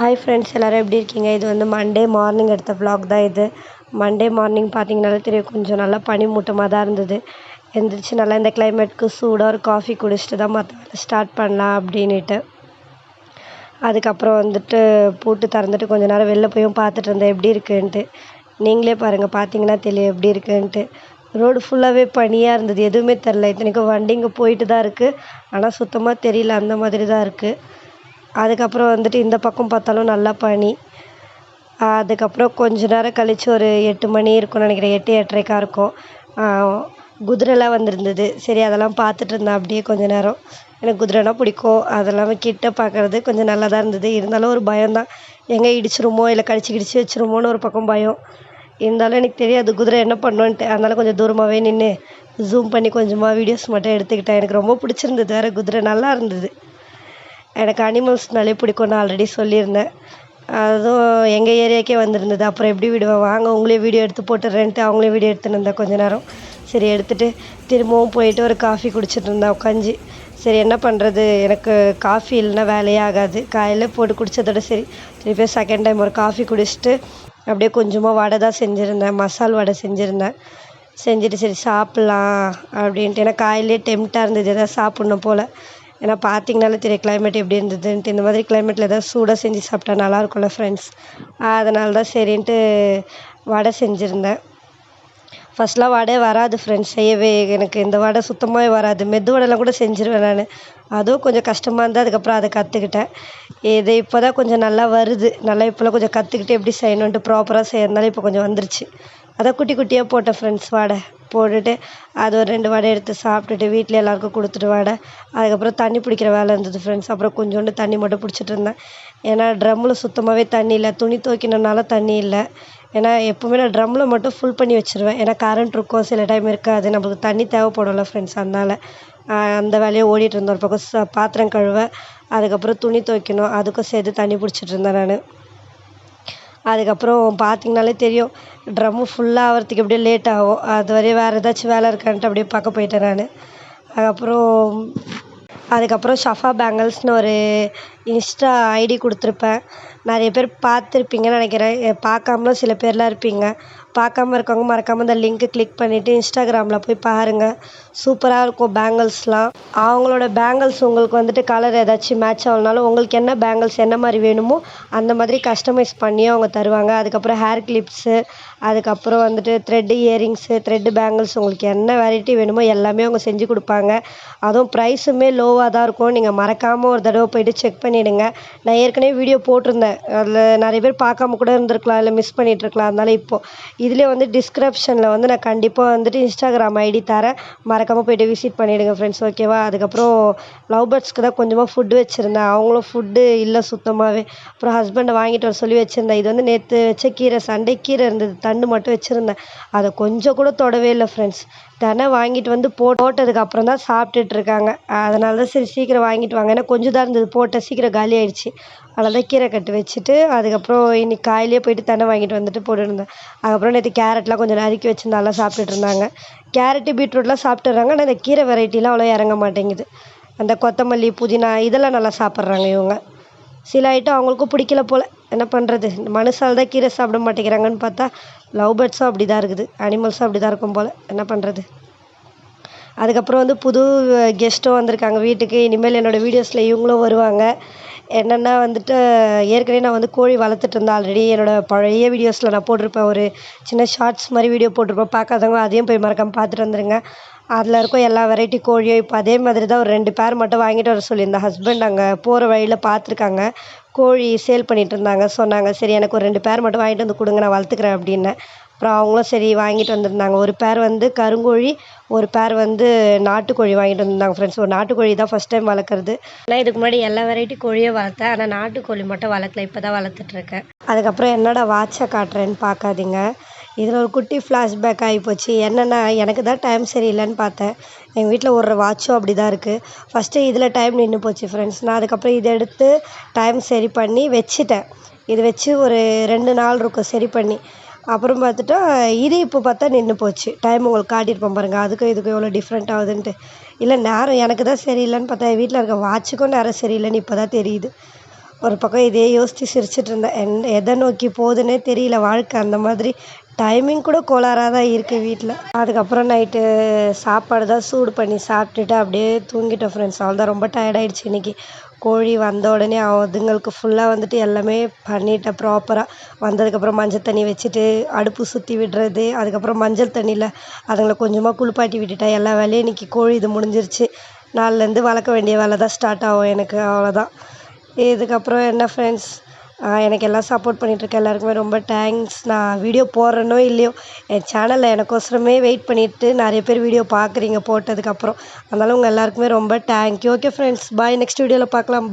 Hi friends எல்லோரும் எப்படி இருக்கீங்க? இது வந்து மண்டே மார்னிங் எடுத்த ப்ளாக் தான் இது. மண்டே மார்னிங் பார்த்தீங்கனாலே தெரியும் கொஞ்சம் நல்லா பனிமூட்டமாக தான் இருந்தது. எந்திரிச்சு நல்லா இந்த கிளைமேட்க்கு சூடாக ஒரு காஃபி குடிச்சிட்டு தான் மற்ற வேலை ஸ்டார்ட் பண்ணலாம் அப்படின்னுட்டு. அதுக்கப்புறம் வந்துட்டு பூட்டு திறந்துட்டு கொஞ்ச நேரம் வெளில போயும் பார்த்துட்டு இருந்தேன் எப்படி இருக்குன்ட்டு. நீங்களே பாருங்கள் பார்த்தீங்கன்னா தெரியும் எப்படி இருக்குன்ட்டு. ரோடு ஃபுல்லாகவே பனியாக இருந்தது எதுவுமே தெரில இத்தனைக்கும் வண்டி இங்கே போயிட்டு தான் இருக்குது ஆனால் சுத்தமாக தெரியல அந்த மாதிரி தான் இருக்குது அதுக்கப்புறம் வந்துட்டு இந்த பக்கம் பார்த்தாலும் நல்லா பனி. அதுக்கப்புறம் கொஞ்ச நேரம் கழித்து ஒரு எட்டு மணி இருக்கும்னு நினைக்கிறேன். எட்டு எட்டரைக்கா இருக்கும். குதிரைலாம் வந்திருந்தது. சரி அதெல்லாம் பார்த்துட்டு இருந்தேன். அப்படியே கொஞ்ச நேரம். எனக்கு குதிரைனா பிடிக்கும். அதெல்லாம் கிட்ட பார்க்கறது கொஞ்சம் நல்லா தான் இருந்தது. இருந்தாலும் ஒரு பயம்தான். எங்கே இடிச்சிருமோ இல்லை கடிச்சு கிடிச்சு வச்சிருமோன்னு ஒரு பக்கம் பயம். இருந்தாலும் எனக்கு தெரியாது குதிரை என்ன பண்ணுன்ட்டு. அதனால கொஞ்சம் தூரமாகவே நின்று ஜூம் பண்ணி கொஞ்சமாக வீடியோஸ் மட்டும் எடுத்துக்கிட்டேன். எனக்கு ரொம்ப பிடிச்சிருந்தது. வேறு குதிரை நல்லா இருந்தது. எனக்கு அனிமல்ஸ்னாலே பிடிக்கும்னு ஆல்ரெடி சொல்லியிருந்தேன். அதுவும் எங்கள் ஏரியாக்கே வந்திருந்தது. அப்புறம் எப்படி விடுவேன் வாங்க உங்களே வீடியோ எடுத்து போட்டுடுறேன்ட்டு அவங்களே வீடியோ எடுத்துன்னு இருந்தேன் கொஞ்ச நேரம். சரி எடுத்துகிட்டு திரும்பவும் போயிட்டு ஒரு காஃபி குடிச்சிட்டு இருந்தேன் உட்காந்து சரி என்ன பண்ணுறது எனக்கு காஃபி இல்லைன்னா வேலையே ஆகாது. காலையில் போட்டு குடித்ததோட சரி. திருப்பி செகண்ட் டைம் ஒரு காஃபி குடிச்சிட்டு அப்படியே கொஞ்சமாக வடை தான் செஞ்சுருந்தேன். மசால் வடை செஞ்சுருந்தேன். செஞ்சுட்டு சரி சாப்பிட்லாம் அப்படின்ட்டு. ஏன்னா காலையிலே டெம்ட்டாக இருந்தது. எதாவது சாப்பிட்ணும் போல். ஏன்னா பார்த்தீங்கனாலே தெரியும் கிளைமேட் எப்படி இருந்ததுன்ட்டு. இந்த மாதிரி கிளைமேட்டில் ஏதாவது சூடாக செஞ்சு சாப்பிட்டா நல்லா இருக்கும்ல ஃப்ரெண்ட்ஸ் அதனால தான் சரின்ட்டு வடை செஞ்சுருந்தேன். ஃபஸ்ட்லாம் வடையே வராது ஃப்ரெண்ட்ஸ் செய்யவே எனக்கு இந்த வடை சுத்தமாகவே வராது. மெது வடைலாம் கூட செஞ்சுருவேன் நான். அதுவும் கொஞ்சம் கஷ்டமாக இருந்தால் அதுக்கப்புறம் அதை கற்றுக்கிட்டேன் இது இப்போ தான் கொஞ்சம் நல்லா வருது. நல்லா இப்போலாம் கொஞ்சம் கற்றுக்கிட்டு எப்படி செய்யணுன்ட்டு ப்ராப்பராக செய்யறதுனால இப்போ கொஞ்சம் வந்துருச்சு. அதான் குட்டி குட்டியாக போட்டேன் ஃப்ரெண்ட்ஸ் வடை. போட்டுட்டு அது ஒரு ரெண்டு வடை எடுத்து சாப்பிட்டுட்டு வீட்டில் எல்லாருக்கும் கொடுத்துட்டு வடை. அதுக்கப்புறம் தண்ணி பிடிக்கிற வேலை இருந்தது ஃப்ரெண்ட்ஸ் அப்புறம் கொஞ்சோண்டு தண்ணி மட்டும் பிடிச்சிட்டு இருந்தேன். ஏன்னா ட்ரம்மில் சுத்தமாகவே தண்ணி இல்லை. துணி துவைக்கணுன்னால தண்ணி இல்லை. ஏன்னா எப்போவுமே நான் ட்ரம்மில் மட்டும் ஃபுல் பண்ணி வச்சுருவேன். ஏன்னா கரண்ட் இருக்கும் சில டைம் இருக்காது. நம்மளுக்கு தண்ணி தேவைப்படும்ல ஃப்ரெண்ட்ஸ் அதனால் அந்த வேலையை ஓடிட்டு இருந்தோம் ஒரு பக்கம் ச பாத்திரம் கழுவ அதுக்கப்புறம் துணி துவைக்கணும். அதுக்கும் சேர்த்து தண்ணி பிடிச்சிட்டு இருந்தேன் நான். அதுக்கப்புறம் பார்த்திங்கனாலே தெரியும் ட்ரம்மு ஃபுல்லாக ஆகிறதுக்கு எப்படியும் லேட் ஆகும். அது வரையும் வேறு ஏதாச்சும் வேலை இருக்கான்ட்டு அப்படியே பார்க்க போயிட்டேன் நான். அதுக்கப்புறம் அதுக்கப்புறம் ஷஃபா பேங்கிள்ஸ்னு ஒரு இன்ஸ்டா ஐடி கொடுத்துருப்பேன். நிறைய பேர் பார்த்துருப்பீங்கன்னு நினைக்கிறேன். பார்க்காமலும் சில பேர்லாம் இருப்பீங்க. பார்க்காம இருக்கவங்க மறக்காமல் இந்த லிங்க்கை கிளிக் பண்ணிவிட்டு இன்ஸ்டாகிராமில் போய் பாருங்கள் சூப்பராக இருக்கும் பேங்கிள்ஸ்லாம் அவங்களோட பேங்கிள்ஸ் உங்களுக்கு வந்துட்டு கலர் ஏதாச்சும் மேட்ச் ஆகலனாலும் உங்களுக்கு என்ன பேங்கிள்ஸ் என்ன மாதிரி வேணுமோ அந்த மாதிரி கஸ்டமைஸ் பண்ணி அவங்க தருவாங்க. அதுக்கப்புறம் ஹேர் கிளிப்ஸு அதுக்கப்புறம் வந்துட்டு த்ரெட்டு இயரிங்ஸு த்ரெட்டு பேங்கிள்ஸ் உங்களுக்கு என்ன வெரைட்டி வேணுமோ எல்லாமே அவங்க செஞ்சு கொடுப்பாங்க. அதுவும் ப்ரைஸுமே லோவாக தான் இருக்கும். நீங்கள் மறக்காமல் ஒரு தடவை போயிட்டு செக் பண்ணிவிடுங்க நான் ஏற்கனவே வீடியோ போட்டிருந்தேன். அதில் நிறைய பேர் பார்க்காம கூட இருந்திருக்கலாம் இல்லை மிஸ் பண்ணிகிட்ருக்கலாம் அதனால் இப்போது இதிலே வந்து டிஸ்கிரிப்ஷனில் வந்து நான் கண்டிப்பாக வந்துட்டு இன்ஸ்டாகிராம் ஐடி தரேன். மறக்காமல் போய்ட்டு விசிட் பண்ணிவிடுங்க ஃப்ரெண்ட்ஸ் ஓகேவா அதுக்கப்புறம் லவ் பேர்ட்ஸ்க்கு தான் கொஞ்சமாக ஃபுட்டு வச்சுருந்தேன். அவங்களும் ஃபுட்டு இல்லை சுத்தமாகவே அப்புறம் ஹஸ்பண்டை வாங்கிட்டு வர சொல்லி வச்சுருந்தேன். இது வந்து நேற்று வச்ச கீரை சண்டே கீரை இருந்தது. தண்டு மட்டும் வச்சுருந்தேன். அதை கொஞ்சம் கூட தொடவே இல்லை ஃப்ரெண்ட்ஸ் தினம் வாங்கிட்டு வந்து போ போட்டதுக்கு அப்புறம் தான் சாப்பிட்டுட்டு இருக்காங்க அதனால தான் சரி சீக்கிரம் வாங்கிட்டு வாங்க. ஏன்னா கொஞ்சம் தான் இருந்தது. போட்ட சீக்கிரம் காலி ஆயிடுச்சு. அதனால தான் கீரை கட்டு வச்சுட்டு அதுக்கப்புறம் இன்னைக்கு காலையிலே போயிட்டு தினம் வாங்கிட்டு வந்துட்டு போட்டுருந்தேன். அதுக்கப்புறம் நேற்று கேரட்லாம் கொஞ்சம் நறுக்கி வச்சு நல்லா சாப்பிட்டுட்டு இருந்தாங்க கேரட்டு பீட்ரூட்லாம் சாப்பிட்டுறாங்க ஆனால் இந்த கீரை வெரைட்டிலாம் அவ்வளோ இறங்க மாட்டேங்குது. அந்த கொத்தமல்லி புதினா இதெல்லாம் நல்லா சாப்பிட்றாங்க இவங்க. சில ஐட்டம் அவங்களுக்கும் பிடிக்கல போல். என்ன பண்ணுறது மனுஷால் தான் கீரை சாப்பிட மாட்டேங்கிறாங்கன்னு பார்த்தா லவ் பேர்ட்ஸும் அப்படி தான் இருக்குது. அனிமல்ஸும் அப்படி தான் இருக்கும் போல். என்ன பண்ணுறது அதுக்கப்புறம் வந்து புது கெஸ்ட்டும் வந்திருக்காங்க வீட்டுக்கு. இனிமேல் என்னோடய வீடியோஸில் இவங்களும் வருவாங்க. என்னென்னா வந்துட்டு ஏற்கனவே நான் வந்து கோழி வளர்த்துட்டு இருந்தேன் ஆல்ரெடி என்னோடய பழைய வீடியோஸில் நான் போட்டிருப்பேன். ஒரு சின்ன ஷார்ட்ஸ் மாதிரி வீடியோ போட்டிருப்பேன். பார்க்காதவங்க அதையும் போய் மறக்காமல் பார்த்துட்டு வந்துடுங்க அதில் இருக்கும் எல்லா வெரைட்டி கோழியும் இப்போ அதே மாதிரி தான் ஒரு ரெண்டு பேர் மட்டும் வாங்கிட்டு வர சொல்லியிருந்தேன். ஹஸ்பண்ட் அங்கே போகிற வழியில் பார்த்துருக்காங்க. கோழி சேல் பண்ணிகிட்டு இருந்தாங்க. சொன்னாங்க சரி எனக்கு ஒரு ரெண்டு பேர் மட்டும் வாங்கிட்டு வந்து கொடுங்க நான் வளர்த்துக்கிறேன் அப்படின்னேன் அப்புறம் அவங்களும் சரி வாங்கிட்டு வந்திருந்தாங்க. ஒரு பேர் வந்து கருங்கோழி ஒரு பேர் வந்து நாட்டுக்கோழி வாங்கிட்டு வந்திருந்தாங்க ஃப்ரெண்ட்ஸ் ஒரு நாட்டுக்கோழி தான் ஃபஸ்ட் டைம் வளர்க்குறது. ஆனால் இதுக்கு முன்னாடி எல்லா வெரைட்டி கோழியும் வளர்த்தேன். ஆனால் நாட்டுக்கோழி மட்டும் வளர்க்கல. இப்போ தான் வளர்த்துட்ருக்கேன் அதுக்கப்புறம் என்னோட வாட்சை காட்டுறேன்னு பார்க்காதீங்க. இதில் ஒரு குட்டி ஃப்ளாஷ்பேக் ஆகிப்போச்சு. என்னென்னா எனக்கு தான் டைம் சரியில்லைன்னு பார்த்தேன். எங்கள் வீட்டில் ஒரு வாட்சும் அப்படி தான் இருக்குது ஃபஸ்ட்டு இதில் டைம் நின்று போச்சு ஃப்ரெண்ட்ஸ் நான் அதுக்கப்புறம் இதை எடுத்து டைம் சரி பண்ணி வச்சுட்டேன். இது வச்சு ஒரு ரெண்டு நாள் இருக்கும் சரி பண்ணி. அப்புறம் பார்த்துட்டா இது இப்போ பார்த்தா நின்று போச்சு. டைம் உங்களுக்கு காட்டியிருப்போம் பாருங்கள் அதுக்கும் இதுக்கும் எவ்வளோ டிஃப்ரெண்ட் ஆகுதுன்ட்டு. இல்லை நேரம் எனக்கு தான் சரியில்லைன்னு பார்த்தா வீட்டில் இருக்க வாட்சுக்கும் நேரம் சரியில்லைன்னு இப்போ தான் தெரியுது. ஒரு பக்கம் இதே யோசித்து சிரிச்சிட்டு இருந்தேன். என் எதை நோக்கி போகுதுன்னே தெரியல. வாழ்க்கை அந்த மாதிரி டைமிங் கூட கோளாறாக தான் இருக்குது வீட்டில் அதுக்கப்புறம் நைட்டு சாப்பாடு தான் சூடு பண்ணி சாப்பிட்டுட்டு அப்படியே தூங்கிட்டோம் ஃப்ரெண்ட்ஸ் அவ்வளோதான் ரொம்ப டயர்டாயிடுச்சு இன்றைக்கி கோழி வந்த உடனே அதுங்களுக்கு ஃபுல்லாக வந்துட்டு எல்லாமே பண்ணிட்டேன் ப்ராப்பராக வந்ததுக்கப்புறம் மஞ்சள் தண்ணி வச்சுட்டு அடுப்பு சுற்றி விடுறது அதுக்கப்புறம் மஞ்சள் தண்ணியில் அதுங்களை கொஞ்சமாக குளிப்பாட்டி விட்டுட்டேன். எல்லா வேலையும் இன்றைக்கி கோழி இது முடிஞ்சிருச்சு. நாளிலேருந்து வளர்க்க வேண்டிய வேலை தான் ஸ்டார்ட் ஆகும் எனக்கு. அவ்வளோதான் இதுக்கப்புறம் என்ன ஃப்ரெண்ட்ஸ் எனக்கு எல்லாம் சப்போர்ட் பண்ணிகிட்ருக்க எல்லாருக்குமே ரொம்ப தேங்க்ஸ் நான் வீடியோ போடுறேனோ இல்லையோ என் சேனலில் எனக்கோசரமே வெயிட் பண்ணிவிட்டு நிறைய பேர் வீடியோ பார்க்குறீங்க போட்டதுக்கப்புறம். அதனால் உங்கள் எல்லாருக்குமே ரொம்ப thank you okay friends bye next வீடியோவில் பார்க்கலாம்.